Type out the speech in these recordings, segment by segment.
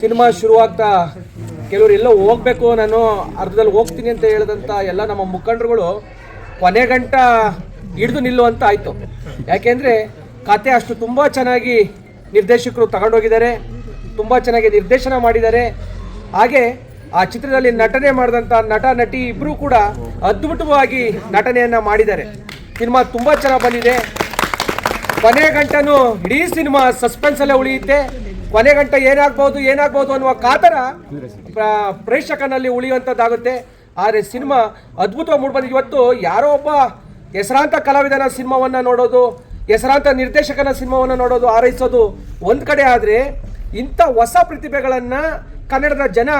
Cinema ಶುರುವಾಗ್ತಾ ಕೆಲವರು ಎಲ್ಲೋ ಹೋಗ್ಬೇಕು, ನಾನು ಅರ್ಧದಲ್ಲಿ ಹೋಗ್ತೀನಿ ಅಂತ ಹೇಳಿದಂಥ ಎಲ್ಲ ನಮ್ಮ ಮುಖಂಡರುಗಳು ಕೊನೆ ಗಂಟ ಹಿಡಿದು ನಿಲ್ಲುವಂತ ಆಯಿತು. ಯಾಕೆಂದರೆ ಕತೆ ಅಷ್ಟು ತುಂಬ ಚೆನ್ನಾಗಿ ನಿರ್ದೇಶಕರು ತಗೊಂಡೋಗಿದ್ದಾರೆ, ತುಂಬ ಚೆನ್ನಾಗಿ ನಿರ್ದೇಶನ ಮಾಡಿದ್ದಾರೆ. ಹಾಗೆ ಆ ಚಿತ್ರದಲ್ಲಿ ನಟನೆ ಮಾಡಿದಂಥ ನಟ, ನಟಿ ಇಬ್ಬರೂ ಕೂಡ ಅದ್ಭುತವಾಗಿ ನಟನೆಯನ್ನು ಮಾಡಿದ್ದಾರೆ. ಸಿನಿಮಾ ತುಂಬ ಚೆನ್ನಾಗಿ ಬಂದಿದೆ. ಕೊನೆ ಗಂಟನು ಇಡೀ ಸಿನಿಮಾ ಸಸ್ಪೆನ್ಸ್ ಅಲ್ಲೇ ಉಳಿಯುತ್ತೆ. ಕೊನೆ ಗಂಟೆ ಏನಾಗ್ಬೋದು ಏನಾಗ್ಬೋದು ಅನ್ನುವ ಕಾತರ ಪ್ರ- ಪ್ರೇಕ್ಷಕನಲ್ಲಿ ಉಳಿಯುವಂಥದ್ದಾಗುತ್ತೆ. ಆದರೆ ಸಿನಿಮಾ ಅದ್ಭುತವಾಗಿ ಮೂಡ್ಬಂದು ಇವತ್ತು ಯಾರೋ ಒಬ್ಬ ಹೆಸರಾಂತ ಕಲಾವಿದನ ಸಿನಿಮಾವನ್ನ ನೋಡೋದು, ಹೆಸರಾಂತ ನಿರ್ದೇಶಕನ ಸಿನಿಮಾವನ್ನು ನೋಡೋದು ಆರೈಸೋದು ಒಂದು ಕಡೆ ಆದರೆ ಇಂಥ ಹೊಸ ಪ್ರತಿಭೆಗಳನ್ನು ಕನ್ನಡದ ಜನ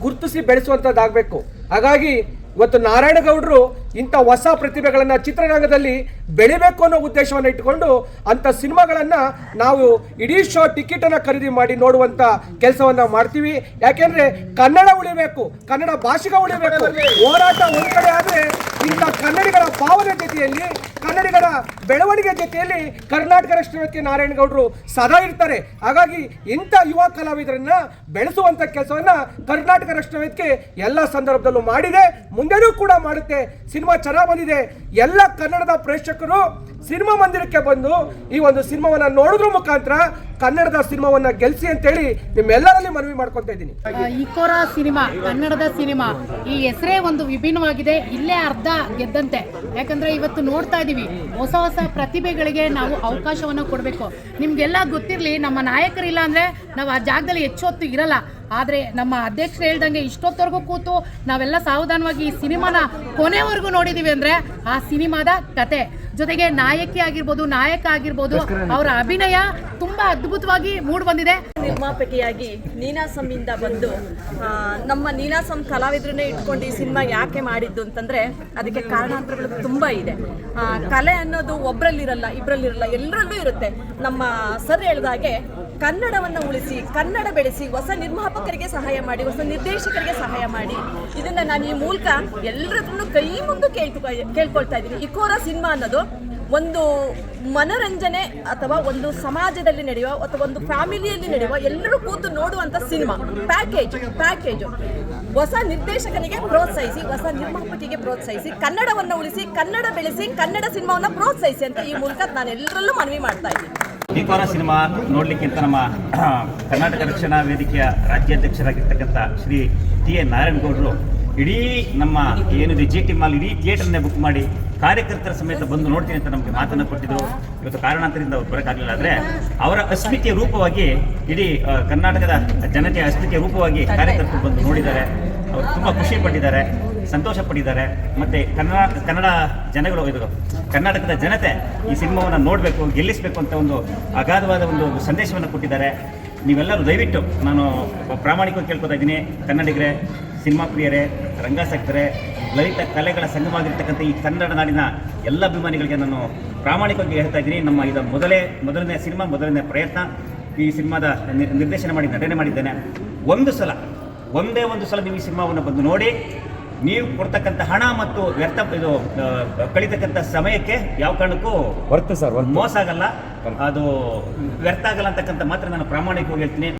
ಗುರುತಿಸಿ ಬೆಳೆಸುವಂಥದ್ದಾಗಬೇಕು. ಹಾಗಾಗಿ ಇವತ್ತು ನಾರಾಯಣಗೌಡರು ಇಂಥ ಹೊಸ ಪ್ರತಿಭೆಗಳನ್ನು ಚಿತ್ರರಂಗದಲ್ಲಿ ಬೆಳಿಬೇಕು ಅನ್ನೋ ಉದ್ದೇಶವನ್ನು ಇಟ್ಟುಕೊಂಡು ಅಂಥ ಸಿನಿಮಾಗಳನ್ನು ನಾವು ಇಡೀ ಶೋ ಟಿಕೆಟ್ ಅನ್ನ ಖರೀದಿ ಮಾಡಿ ನೋಡುವಂತ ಕೆಲಸವನ್ನ ಮಾಡ್ತೀವಿ. ಯಾಕೆಂದ್ರೆ ಕನ್ನಡ ಉಳಿಬೇಕು, ಕನ್ನಡ ಭಾಷೆಗ ಉಳಿಬೇಕು. ಹೋರಾಟ ಒಂದು ಕಡೆ ಆದ್ರೆ ಇಂಥ ಕನ್ನಡಿಗರ ಭಾವನೆ ಜೊತೆಯಲ್ಲಿ ಕನ್ನಡಿಗರ ಬೆಳವಣಿಗೆ ಜೊತೆಯಲ್ಲಿ ಕರ್ನಾಟಕ ರಾಷ್ಟ್ರಕ್ಕೆ ನಾರಾಯಣಗೌಡರು ಸದಾ ಇರ್ತಾರೆ. ಹಾಗಾಗಿ ಇಂಥ ಯುವ ಕಲಾವಿದರನ್ನ ಬೆಳೆಸುವಂತ ಕೆಲಸವನ್ನ ಕರ್ನಾಟಕ ರಾಷ್ಟ್ರ ವೇದಿಕೆ ಎಲ್ಲ ಸಂದರ್ಭದಲ್ಲೂ ಮಾಡಿದೆ. ಮುಂದೆನೂ ಕೂಡ ಮಾಡುತ್ತೆ. ಸಿನಿಮಾ ಚೆನ್ನಾಗಿ ಬಂದಿದೆ. ಎಲ್ಲ ಕನ್ನಡದ ಪ್ರೇಕ್ಷಕರು ಸಿನಿಮಾ ಮಂದಿರಕ್ಕೆ ಬಂದು ಈ ಒಂದು ಸಿನಿಮಾವನ್ನ ನೋಡಿದ್ರ ಮುಖಾಂತರ ಕನ್ನಡದ ಸಿನಿಮಾವನ್ನ ಗೆಲ್ಸಿ ಅಂತೇಳಿ ನಿಮ್ಮೆಲ್ಲರಲ್ಲಿ ಮನವಿ ಮಾಡ್ಕೊತಾ ಇದ್ದೀನಿ. ಇಕೋರ ಸಿನಿಮಾ, ಕನ್ನಡದ ಸಿನಿಮಾ, ಈ ಹೆಸರೇ ಒಂದು ವಿಭಿನ್ನವಾಗಿದೆ, ಇಲ್ಲೇ ಅರ್ಧ ಗೆದ್ದಂತೆ. ಯಾಕಂದ್ರೆ ಇವತ್ತು ನೋಡ್ತಾ ಇದೀವಿ, ಹೊಸ ಹೊಸ ಪ್ರತಿಭೆಗಳಿಗೆ ನಾವು ಅವಕಾಶವನ್ನ ಕೊಡಬೇಕು. ನಿಮ್ಗೆಲ್ಲ ಗೊತ್ತಿರಲಿ, ನಮ್ಮ ನಾಯಕರಿಲ್ಲ ಅಂದ್ರೆ ನಾವು ಆ ಜಾಗದಲ್ಲಿ ಹೆಚ್ಚು ಹೊತ್ತು ಇರಲ್ಲ. ಆದ್ರೆ ನಮ್ಮ ಅಧ್ಯಕ್ಷರು ಹೇಳ್ದಂಗೆ ಇಷ್ಟೊತ್ತವರೆಗೂ ಕೂತು ನಾವೆಲ್ಲ ಸಾವಧಾನವಾಗಿ ಈ ಸಿನಿಮಾನ ಕೊನೆವರೆಗೂ ನೋಡಿದೀವಿ ಅಂದ್ರೆ ಆ ಸಿನಿಮಾದ ಕತೆ. ಜೊತೆಗೆ ನಾಯಕಿ ಆಗಿರ್ಬೋದು ನಾಯಕ ಆಗಿರ್ಬೋದು ಅವರ ಅಭಿನಯ ತುಂಬಾ ಅದ್ಭುತವಾಗಿ ಮೂಡ್ ಬಂದಿದೆ. ನಿರ್ಮಾಪಕಿಯಾಗಿ ನೀನಾಸಂ ಇಂದ ಬಂದು ನಮ್ಮ ನೀನಾಸಂ ಕಲಾವಿದ್ರನ್ನೇ ಇಟ್ಕೊಂಡು ಈ ಸಿನಿಮಾ ಯಾಕೆ ಮಾಡಿದ್ದು ಅಂತಂದ್ರೆ ಅದಕ್ಕೆ ಕಾರಣಾಂತರಗಳು ತುಂಬಾ ಇದೆ. ಕಲೆ ಅನ್ನೋದು ಒಬ್ರಲ್ಲಿರಲ್ಲ ಇಬ್ರಲ್ಲಿರಲ್ಲ ಎಲ್ಲರಲ್ಲೂ ಇರುತ್ತೆ. ನಮ್ಮ ಸರ್ ಹೇಳ್ದಾಗೆ ಕನ್ನಡವನ್ನು ಉಳಿಸಿ, ಕನ್ನಡ ಬೆಳೆಸಿ, ಹೊಸ ನಿರ್ಮಾಪಕರಿಗೆ ಸಹಾಯ ಮಾಡಿ, ಹೊಸ ನಿರ್ದೇಶಕರಿಗೆ ಸಹಾಯ ಮಾಡಿ. ಇದನ್ನ ನಾನು ಈ ಮೂಲಕ ಎಲ್ಲರದನ್ನು ಕೈ ಮುಂದೆ ಕೇಳ್ಕೊ, ಕೇಳ್ಕೊಳ್ತಾ ಇದ್ದೀನಿ. ಇಕೋರ ಸಿನಿಮಾ ಅನ್ನೋದು ಒಂದು ಮನರಂಜನೆ ಅಥವಾ ಒಂದು ಸಮಾಜದಲ್ಲಿ ನಡೆಯುವ ಅಥವಾ ಒಂದು ಫ್ಯಾಮಿಲಿಯಲ್ಲಿ ನಡೆಯುವ ಎಲ್ಲರೂ ಕೂತು ನೋಡುವಂತ ಸಿನಿಮಾ. ಪ್ಯಾಕೇಜ್ ಪ್ಯಾಕೇಜ್ ಹೊಸ ನಿರ್ದೇಶಕನಿಗೆ ಪ್ರೋತ್ಸಾಹಿಸಿ, ಹೊಸ ನಿರ್ಮಾಪಕಿಗೆ ಪ್ರೋತ್ಸಾಹಿಸಿ, ಕನ್ನಡವನ್ನು ಉಳಿಸಿ, ಕನ್ನಡ ಬೆಳೆಸಿ, ಕನ್ನಡ ಸಿನಿಮಾವನ್ನು ಪ್ರೋತ್ಸಾಹಿಸಿ ಅಂತ ಈ ಮೂಲಕ ನಾನು ಎಲ್ಲರಲ್ಲೂ ಮನವಿ ಮಾಡ್ತಾ ಇದ್ದೀನಿ. ದೀಪಾವಳ ಸಿನಿಮಾ ನೋಡಲಿಕ್ಕಿಂತ ನಮ್ಮ ಕರ್ನಾಟಕ ರಕ್ಷಣಾ ವೇದಿಕೆಯ ರಾಜ್ಯಾಧ್ಯಕ್ಷರಾಗಿರ್ತಕ್ಕಂಥ ಶ್ರೀ ಟಿ ಎ ನಾರಾಯಣಗೌಡರು ಇಡೀ ನಮ್ಮ ಏನಿದೆ ಜಿ ಟಿ ಮಾಲ್ ಇಡೀ ಥಿಯೇಟರ್ನೇ ಬುಕ್ ಮಾಡಿ ಕಾರ್ಯಕರ್ತರ ಸಮೇತ ಬಂದು ನೋಡ್ತೀನಿ ಅಂತ ನಮಗೆ ಮಾತನ್ನು ಕೊಟ್ಟಿದ್ರು. ಇವತ್ತು ಕಾರಣಾಂತರದಿಂದ ಅವ್ರು ಬರೋಕ್ಕಾಗಲಿಲ್ಲ ಆದರೆ ಅವರ ಅಸ್ಮಿತೆಯ ರೂಪವಾಗಿ ಇಡೀ ಕರ್ನಾಟಕದ ಜನತೆಯ ಅಸ್ಮಿತೆಯ ರೂಪವಾಗಿ ಕಾರ್ಯಕರ್ತರು ಬಂದು ನೋಡಿದ್ದಾರೆ. ಅವರು ತುಂಬ ಖುಷಿ ಪಟ್ಟಿದ್ದಾರೆ. ಸಂತೋಷ ಪಟ್ಟಿದ್ದಾರೆ ಮತ್ತೆ ಕನ್ನಡ ಕನ್ನಡ ಜನಗಳು, ಇದು ಕರ್ನಾಟಕದ ಜನತೆ ಈ ಸಿನಿಮಾವನ್ನು ನೋಡಬೇಕು, ಗೆಲ್ಲಿಸಬೇಕು ಅಂತ ಒಂದು ಅಗಾಧವಾದ ಒಂದು ಸಂದೇಶವನ್ನು ಕೊಟ್ಟಿದ್ದಾರೆ. ನೀವೆಲ್ಲರೂ ದಯವಿಟ್ಟು ನಾನು ಪ್ರಾಮಾಣಿಕವಾಗಿ ಕೇಳ್ಕೊತಾ ಇದ್ದೀನಿ. ಕನ್ನಡಿಗರೇ, ಸಿನಿಮಾ ಪ್ರಿಯರೇ, ರಂಗಾಸಕ್ತರೇ, ಲಲಿತ ಕಲೆಗಳ ಸಂಘವಾಗಿರ್ತಕ್ಕಂಥ ಈ ಕನ್ನಡ ನಾಡಿನ ಎಲ್ಲ ಅಭಿಮಾನಿಗಳಿಗೆ ನಾನು ಪ್ರಾಮಾಣಿಕವಾಗಿ ಹೇಳ್ತಾ ಇದ್ದೀನಿ. ನಮ್ಮ ಇದು ಮೊದಲೇ, ಮೊದಲನೇ ಸಿನಿಮಾ, ಮೊದಲನೇ ಪ್ರಯತ್ನ. ಈ ಸಿನಿಮಾದ ನಿರ್ದೇಶನ ಮಾಡಿ, ನಟನೆ ಮಾಡಿದ್ದೇನೆ. ಒಂದು ಸಲ, ಒಂದೇ ಒಂದು ಸಲ ನೀವು ಈ ಸಿನಿಮಾವನ್ನು ಬಂದು ನೋಡಿ ನೀವು ಕೊಡ್ತಕ್ಕಂಥ ಹಣ ಮತ್ತು ವ್ಯರ್ಥ ಇದು ಕಳಿತಕ್ಕಂಥ ಸಮಯಕ್ಕೆ ಯಾವ ಕಾರಣಕ್ಕೂ ಬರ್ತದೆ ಸರ್ ಮೋಸ ಆಗಲ್ಲ. ಅದು ವ್ಯರ್ಥ ಆಗಲ್ಲ ಅಂತಕ್ಕಂಥ ಮಾತ್ರ ನಾನು ಪ್ರಾಮಾಣಿಕವಾಗಿ ಹೇಳ್ತೀನಿ.